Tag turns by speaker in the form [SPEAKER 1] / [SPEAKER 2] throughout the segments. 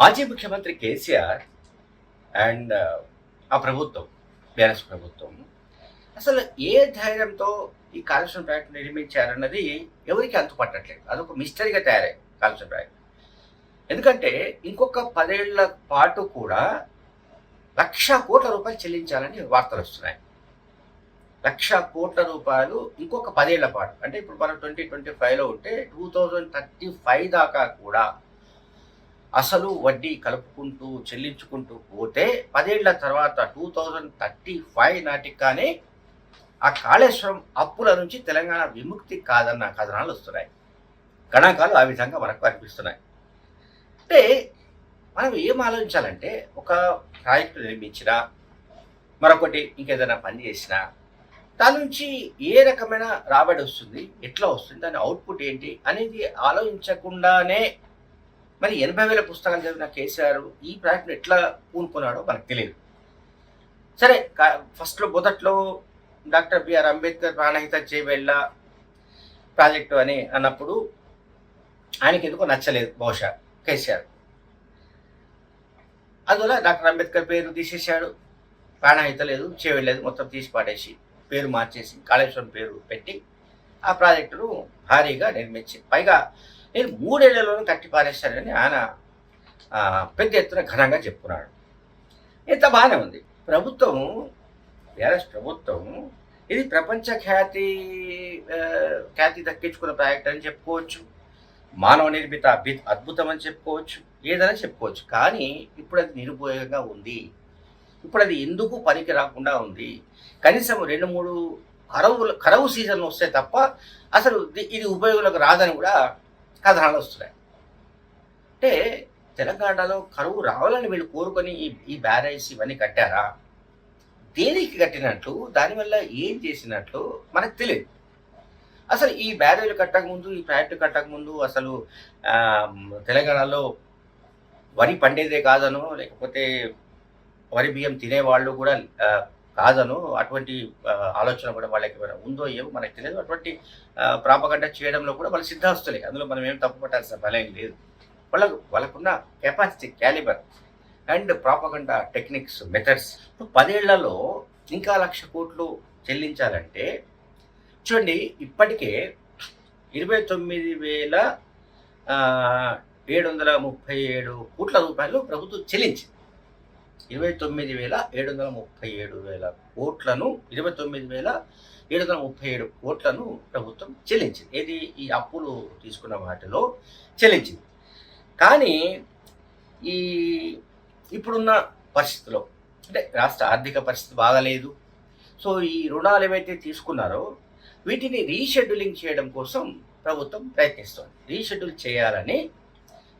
[SPEAKER 1] మాజీ ముఖ్యమంత్రి కేసీఆర్ అండ్ ఆ ప్రభుత్వం బీఆర్ఎస్ ప్రభుత్వం. అసలు ఏ ధైర్యంతో ఈ కాలుష్యం ప్రాజెక్ట్ నిర్మించారన్నది ఎవరికి అంతుపట్టట్లేదు. అదొక మిస్టరీగా తయారై కాలుష్యం ప్రాజెక్ట్. ఎందుకంటే ఇంకొక పదేళ్ళ పాటు కూడా లక్ష కోట్ల రూపాయలు చెల్లించాలని వార్తలు వస్తున్నాయి. లక్ష కోట్ల రూపాయలు ఇంకొక పదేళ్ళ పాటు. అంటే ఇప్పుడు మనం ట్వంటీ ట్వంటీ ఫైవ్లో ఉంటే టూ థౌజండ్ థర్టీ ఫైవ్ దాకా కూడా అసలు వడ్డీ కలుపుకుంటూ చెల్లించుకుంటూ పోతే పదేళ్ళ తర్వాత టూ థౌజండ్ థర్టీ ఫైవ్ నాటికి కానీ ఆ కాళేశ్వరం అప్పుల నుంచి తెలంగాణ విముక్తి కాదన్న కథనాలు వస్తున్నాయి. గణాంకాలు ఆ విధంగా మనకు అనిపిస్తున్నాయి. అంటే మనం ఏం ఆలోచించాలంటే ఒక ప్రాజెక్టు నిర్మించినా మరొకటి ఇంకేదైనా పని చేసినా దాని నుంచి ఏ రకమైన రాబడి వస్తుంది ఎట్లా వస్తుంది దాని అవుట్పుట్ ఏంటి అనేది ఆలోచించకుండానే మరి ఎనభై వేల పుస్తకాలు చదివిన కేసీఆర్ ఈ ప్రాజెక్టును ఎట్లా పూనుకున్నాడో మనకు తెలియదు. సరే ఫస్ట్లో మొదట్లో doctor BR Ambedkar Pranahita Chevella project అని అన్నప్పుడు ఆయనకి ఎందుకో నచ్చలేదు బహుశా కేసీఆర్. అందువల్ల డాక్టర్ అంబేద్కర్ పేరు తీసేశాడు ప్రాణహిత లేదు చేయలేదు మొత్తం తీసి పాడేసి పేరు మార్చేసి కాళేశ్వరం పేరు పెట్టి ఆ ప్రాజెక్టును భారీగా నిర్మించి పైగా నేను మూడేళ్ళలోనూ కట్టి పారేశానని ఆయన పెద్ద ఎత్తున ఘనంగా చెప్పుకున్నాడు. ఇంత బాగానే ఉంది. ప్రభుత్వం బీఆర్ఎస్ ప్రభుత్వం ఇది ప్రపంచ ఖ్యాతి ఖ్యాతి దక్కించుకున్న ప్రాజెక్ట్ అని చెప్పుకోవచ్చు. మానవ నిర్మిత అభి- అద్భుతం అని చెప్పుకోవచ్చు. ఏదైనా చెప్పుకోవచ్చు. కానీ ఇప్పుడు అది నిరుపయోగంగా ఉంది. ఇప్పుడు అది ఎందుకు పనికి రాకుండా ఉంది? కనీసం రెండు మూడు కరవులు కరవు సీజన్లు వస్తే తప్ప అసలు ఇది- ఇది ఉపయోగంలోకి రాదని కూడా కథనాలు వస్తున్నాయి. అంటే తెలంగాణలో కరువు రావాలని వీళ్ళు కోరుకొని ఈ ఈ బ్యారేజ్ ఇవన్నీ కట్టారా? దేనికి కట్టినట్లు? దానివల్ల ఏం చేసినట్లు? మనకు తెలియదు. అసలు ఈ బ్యారేజ్ కట్టకముందు ఈ ప్రాజెక్టు కట్టకముందు అసలు తెలంగాణలో వరి పండేదే కాదనో లేకపోతే వరి బియ్యం తినేవాళ్ళు కూడా కాదను. అటువంటి ఆలోచన కూడా వాళ్ళకి ఉందో ఏమో మనకు తెలియదు. అటువంటి ప్రాపగండ చేయడంలో కూడా వాళ్ళు సిద్ధాస్తులే. అందులో మనం ఏం తప్పు పట్టాల్సిన పనేం లేదు. వాళ్ళకు వాళ్ళకున్న capacity calibre and propaganda techniques methods పదేళ్ళలో ఇంకా లక్ష కోట్లు చెల్లించాలంటే చూడండి ఇప్పటికే ఇరవై తొమ్మిది వేల ఏడు వందల ముప్పై ఏడు కోట్ల రూపాయలు ప్రభుత్వం చెల్లించింది. ఇరవై తొమ్మిది వేల ఏడు వందల ముప్పై ఏడు వేల ఓట్లను ఇరవై తొమ్మిది వేల ఏడు వందల ముప్పై ఏడు ఓట్లను ప్రభుత్వం చెల్లించింది. ఏది? ఈ అప్పులు తీసుకున్న వాటిలో చెల్లించింది. కానీ ఈ ఇప్పుడున్న పరిస్థితిలో అంటే రాష్ట్ర ఆర్థిక పరిస్థితి బాగాలేదు. సో ఈ రుణాలు ఏవైతే తీసుకున్నారో వీటిని రీషెడ్యూలింగ్ చేయడం కోసం ప్రభుత్వం ప్రయత్నిస్తోంది. రీషెడ్యూల్ చేయాలని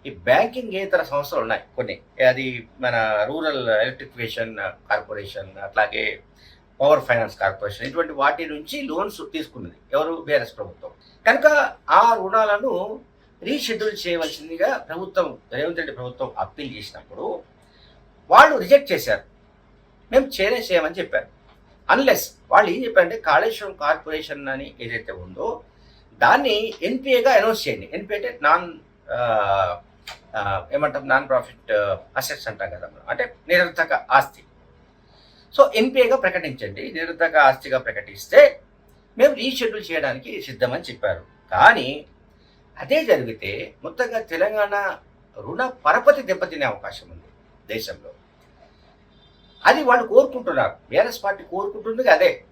[SPEAKER 1] ఈ బ్యాంకింగ్ ఇతర సంస్థలు ఉన్నాయి? కొన్ని. అది మన రూరల్ ఎలక్ట్రిఫికేషన్ కార్పొరేషన్ అట్లాగే పవర్ ఫైనాన్స్ కార్పొరేషన్ ఇటువంటి వాటి నుంచి లోన్స్ తీసుకున్నది ఎవరు? బీఆర్ఎస్ ప్రభుత్వం. కనుక ఆ రుణాలను రీషెడ్యూల్ చేయవలసిందిగా ప్రభుత్వం రేవంత్ రెడ్డి ప్రభుత్వం అప్పీల్ చేసినప్పుడు వాళ్ళు రిజెక్ట్ చేశారు. మేము చేయనే చేయమని చెప్పారు. అన్లెస్ వాళ్ళు ఏం చెప్పారంటే కాళేశ్వరం కార్పొరేషన్ అని ఏదైతే ఉందో దాన్ని ఎన్పిఏగా అనౌన్స్ చేయండి. ఎన్పిఏ అంటే నాన్ ఏమంటాం నాన్ ప్రాఫిట్ అసెట్స్ అంటాం కదా మనం. అంటే నిరర్థక ఆస్తి. సో ఎన్పిఏగా ప్రకటించండి. నిరర్థక ఆస్తిగా ప్రకటిస్తే మేము రీషెడ్యూల్ చేయడానికి సిద్ధమని చెప్పారు. కానీ అదే జరిగితే మొత్తంగా తెలంగాణ రుణ పరపతి దెబ్బతినే అవకాశం ఉంది దేశంలో. అది వాళ్ళు కోరుకుంటున్నారు. బీఆర్ఎస్ పార్టీ కోరుకుంటుంది అదే.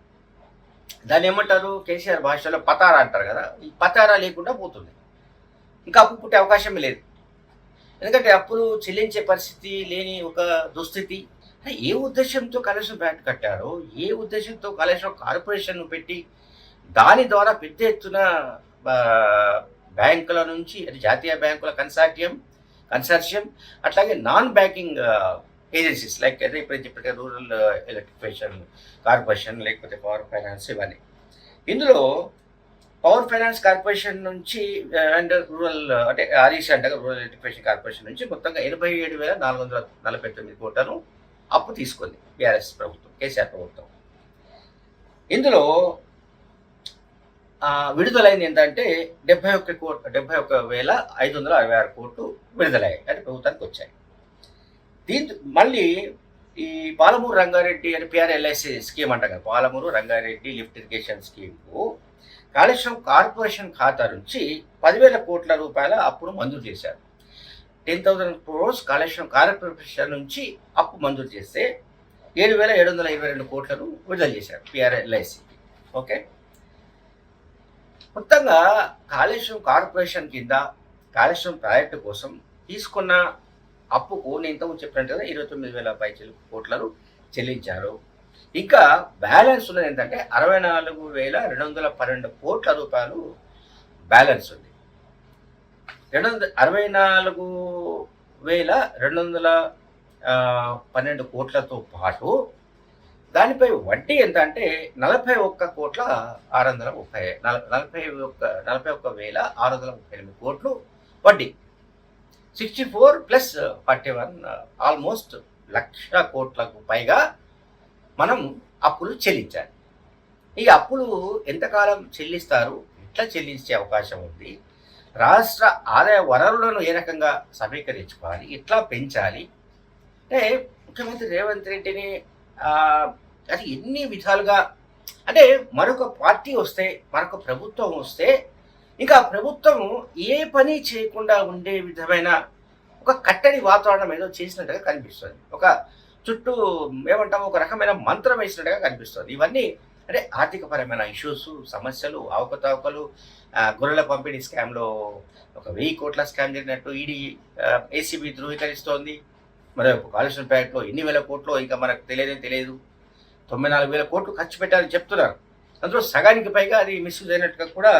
[SPEAKER 1] దాన్ని ఏమంటారు? కేసీఆర్ భాషలో పతారా అంటారు కదా. ఈ పతారా లేకుండా పోతుంది. ఇంకా అప్పు పుట్టే అవకాశం లేదు. ఎందుకంటే అప్పులు చెల్లించే పరిస్థితి లేని ఒక దుస్థితి. ఏ ఉద్దేశంతో కాళేశ్వరం బ్యాంక్ కట్టారో ఏ ఉద్దేశంతో కాళేశ్వరం కార్పొరేషన్ పెట్టి దాని ద్వారా పెద్ద ఎత్తున బ్యాంకుల నుంచి అది జాతీయ బ్యాంకుల కన్సార్టియం కన్సార్షియం అట్లాగే నాన్ బ్యాంకింగ్ ఏజెన్సీస్ లైక్ అదే ఇప్పుడు చెప్పే రూరల్ ఎలక్ట్రిఫికేషన్ కార్పొరేషన్ లేకపోతే పవర్ ఫైనాన్స్ ఇవన్నీ. ఇందులో పవర్ ఫైనాన్స్ కార్పొరేషన్ నుంచి అండ్ రూరల్ అంటే ఆర్ఈసీ అంటే రూరల్ ఎడ్యుకేషన్ కార్పొరేషన్ నుంచి మొత్తంగా ఎనభై ఏడు వేల నాలుగు వందల నలభై తొమ్మిది కోట్లను అప్పు తీసుకుంది బీఆర్ఎస్ ప్రభుత్వం కేసీఆర్ ప్రభుత్వం. ఇందులో విడుదలైంది ఏంటంటే డెబ్బై ఒక్క కోట్ డెబ్బై ఒక్క వేల ఐదు వందల అరవై ఆరు కోట్లు విడుదలయ్యాయి అంటే ప్రభుత్వానికి వచ్చాయి. దీంతో మళ్ళీ ఈ పాలమూరు రంగారెడ్డి అని పిఆర్ఎల్ఐసి స్కీమ్ అంట కదా పాలమూరు రంగారెడ్డి లిఫ్ట్ ఇరిగేషన్ స్కీమ్కు కాళేశ్వరం కార్పొరేషన్ ఖాతా నుంచి పదివేల కోట్ల రూపాయల అప్పును మంజూరు చేశారు. Ten thousand crores Kaleshwaram corporation నుంచి అప్పు మంజూరు చేస్తే ఏడు వేల ఏడు వందల ఇరవై రెండు కోట్లను విడుదల చేశారు పిఆర్ఎల్ఐసి ఓకే? మొత్తంగా కాళేశ్వరం కార్పొరేషన్ కింద కాళేశ్వరం ప్రాజెక్టు కోసం తీసుకున్న అప్పుకు నేను ఇంతకు చెప్పినట్టుగా కదా ఇరవై తొమ్మిది వేల పైచలు కోట్లను చెల్లించారు. ఇంకా బ్యాలెన్స్ ఉన్నది ఏంటంటే అరవై నాలుగు వేల రెండు వందల పన్నెండు కోట్ల రూపాయలు బ్యాలెన్స్ ఉంది. రెండు వందల అరవై నాలుగు వేల రెండు వందల పన్నెండు కోట్లతో పాటు దానిపై వడ్డీ ఎంత అంటే నలభై ఒక్క కోట్ల ఆరు వందల ముప్పై నలభై ఒక్క నలభై ఒక్క వేల ఆరు వందల ముప్పై ఎనిమిది కోట్లు వడ్డీ. Sixty four plus forty one almost lakh కోట్లకు పైగా మనం అప్పులు చెల్లించాలి. ఈ అప్పులు ఎంతకాలం చెల్లిస్తారు? ఎట్లా చెల్లించే అవకాశం ఉంది? రాష్ట్ర ఆదాయ వనరులను ఏ రకంగా సమీకరించుకోవాలి? ఎట్లా పెంచాలి? అంటే ముఖ్యమంత్రి రేవంత్ రెడ్డిని అది ఎన్ని విధాలుగా అంటే మరొక పార్టీ వస్తే మరొక ప్రభుత్వం వస్తే ఇంకా ప్రభుత్వం ఏ పని చేయకుండా ఉండే విధమైన ఒక కట్టడి వాతావరణం ఏదో చేసినట్టుగా కనిపిస్తుంది. ఒక చుట్టూ ఏమంటాము ఒక రకమైన మంత్రం వేసినట్టుగా కనిపిస్తుంది. ఇవన్నీ అంటే ఆర్థికపరమైన ఇష్యూస్ సమస్యలు అవకతవకలు గొర్రెల పంపిణీ స్కామ్లో ఒక వెయ్యి కోట్ల స్కామ్ జరిగినట్టు ఈడీ ఏసీబీ ధృవీకరిస్తోంది. మరి కాలుష్యం ప్యాకెట్లో ఎన్ని వేల కోట్లు ఇంకా మనకు తెలియదే తెలియదు. తొంభై నాలుగు వేల కోట్లు ఖర్చు పెట్టారని చెప్తున్నారు. అందులో సగానికి పైగా అది మిస్యూజ్ అయినట్టుగా కూడా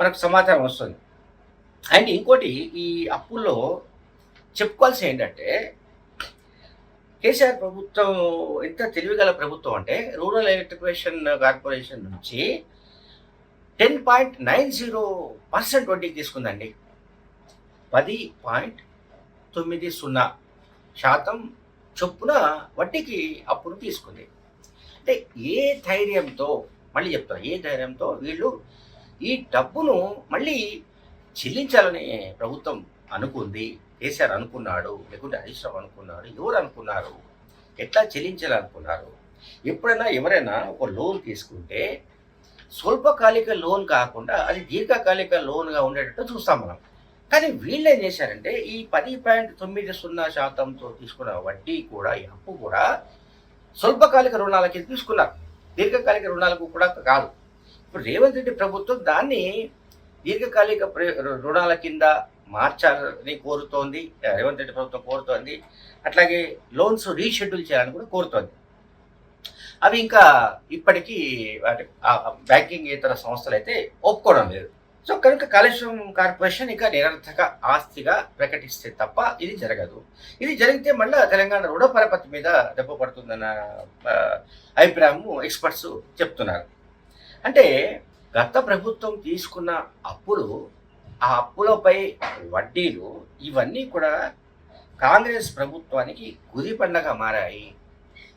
[SPEAKER 1] మనకు సమాచారం వస్తుంది. అండ్ ఇంకోటి ఈ అప్పుల్లో చెప్పుకోవాల్సి ఏంటంటే కేసీఆర్ ప్రభుత్వం ఎంత తెలివిగల ప్రభుత్వం అంటే రూరల్ ఎలక్ట్రిఫికేషన్ కార్పొరేషన్ నుంచి ten point nine zero percent వడ్డీకి తీసుకుందండి. పది పాయింట్ తొమ్మిది సున్నా శాతం చొప్పున వడ్డీకి అప్పును తీసుకుంది. అంటే ఏ ధైర్యంతో మళ్ళీ చెప్తాను ఏ ధైర్యంతో వీళ్ళు ఈ డబ్బును మళ్ళీ చెల్లించాలని ప్రభుత్వం అనుకుంది. కేసీఆర్ అనుకున్నాడు లేకుంటే హరీష్ రావు అనుకున్నాడు ఎవరు అనుకున్నారు? ఎట్లా చెల్లించాలనుకున్నారు? ఎప్పుడైనా ఎవరైనా ఒక లోన్ తీసుకుంటే స్వల్పకాలిక లోన్ కాకుండా అది దీర్ఘకాలిక లోన్గా ఉండేటట్టు చూస్తాం మనం. కానీ వీళ్ళు ఏం చేశారంటే ఈ పది పాయింట్ తొమ్మిది సున్నా శాతంతో తీసుకున్న వడ్డీ కూడా ఈ అప్పు కూడా స్వల్పకాలిక రుణాలకి తీసుకున్నారు. దీర్ఘకాలిక రుణాలకు కూడా కాదు. ఇప్పుడు రేవంత్ రెడ్డి ప్రభుత్వం దాన్ని దీర్ఘకాలిక ప్ర- రుణాల కింద మార్చాలని కోరుతోంది రేవంత్ రెడ్డి ప్రభుత్వం కోరుతోంది అట్లాగే లోన్స్ రీషెడ్యూల్ చేయాలని కూడా కోరుతోంది. అవి ఇంకా ఇప్పటికీ వాటి బ్యాంకింగ్ ఇతర సంస్థలు అయితే ఒప్పుకోవడం లేదు. సో కనుక కాళేశ్వరం కార్పొరేషన్ ఇక నిరర్థక ఆస్తిగా ప్రకటిస్తే తప్ప ఇది జరగదు. ఇది జరిగితే మళ్ళీ తెలంగాణ రుణ పరపతి మీద దెబ్బ పడుతుందన్న అభిప్రాయము ఎక్స్పర్ట్స్ చెప్తున్నారు. అంటే గత ప్రభుత్వం తీసుకున్న అప్పులు ఆ అప్పులపై వడ్డీలు ఇవన్నీ కూడా కాంగ్రెస్ ప్రభుత్వానికి గురి పండగ మారాయి.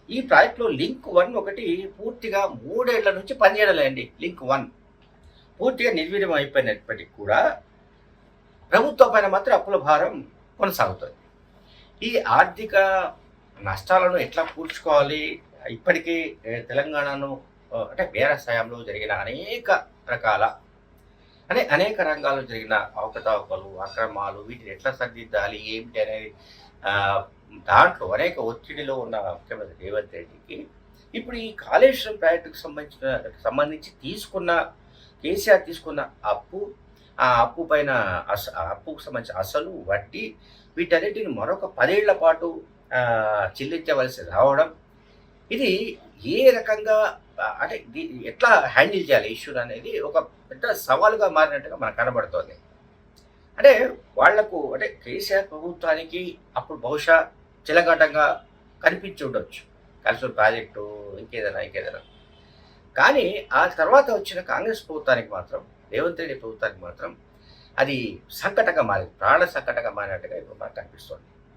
[SPEAKER 1] ఈ ప్రాజెక్టులో లింక్ వన్ ఒకటి పూర్తిగా మూడేళ్ళ నుంచి పనిచేయడంలేండి. లింక్ వన్ పూర్తిగా నిర్వీర్యం అయిపోయినప్పటికీ కూడా ప్రభుత్వం పైన మాత్రం అప్పుల భారం కొనసాగుతుంది. ఈ ఆర్థిక నష్టాలను ఎట్లా పూడ్చుకోవాలి ఇప్పటికీ తెలంగాణను అంటే అంటే వ్యవసాయంలో జరిగిన అనేక రకాల అనే అనేక రంగాల్లో జరిగిన అవకతవకలు అక్రమాలు వీటిని ఎట్లా సరిదిద్దాలి ఏమిటి అనేది దాంట్లో అనేక ఒత్తిడిలో ఉన్న ముఖ్యమంత్రి రేవంత్ రెడ్డికి ఇప్పుడు ఈ కాళేశ్వరం ప్రాజెక్టుకు సంబంధించిన సంబంధించి తీసుకున్న కేసీఆర్ తీసుకున్న అప్పు ఆ అప్పు పైన అస ఆ అప్పుకు సంబంధించిన అసలు వడ్డీ వీటన్నిటిని మరొక పదేళ్ళ పాటు చెల్లించవలసి రావడం ఇది ఏ రకంగా అంటే ఎట్లా హ్యాండిల్ చేయాలి ఇష్యూ అనేది ఒక పెద్ద సవాలుగా మారినట్టుగా మనకు కనబడుతోంది. అంటే వాళ్ళకు అంటే కేసీఆర్ ప్రభుత్వానికి అప్పుడు బహుశా చిలకటంగా కనిపించి ఉండొచ్చు. కలిసి ప్రాజెక్టు ఇంకేదైనా ఇంకేదైనా. కానీ ఆ తర్వాత వచ్చిన కాంగ్రెస్ ప్రభుత్వానికి మాత్రం రేవంత్ రెడ్డి ప్రభుత్వానికి మాత్రం అది సంకటంగా మారింది. ప్రాణ సంకటంగా మారినట్టుగా ఇప్పుడు మనకు కనిపిస్తుంది.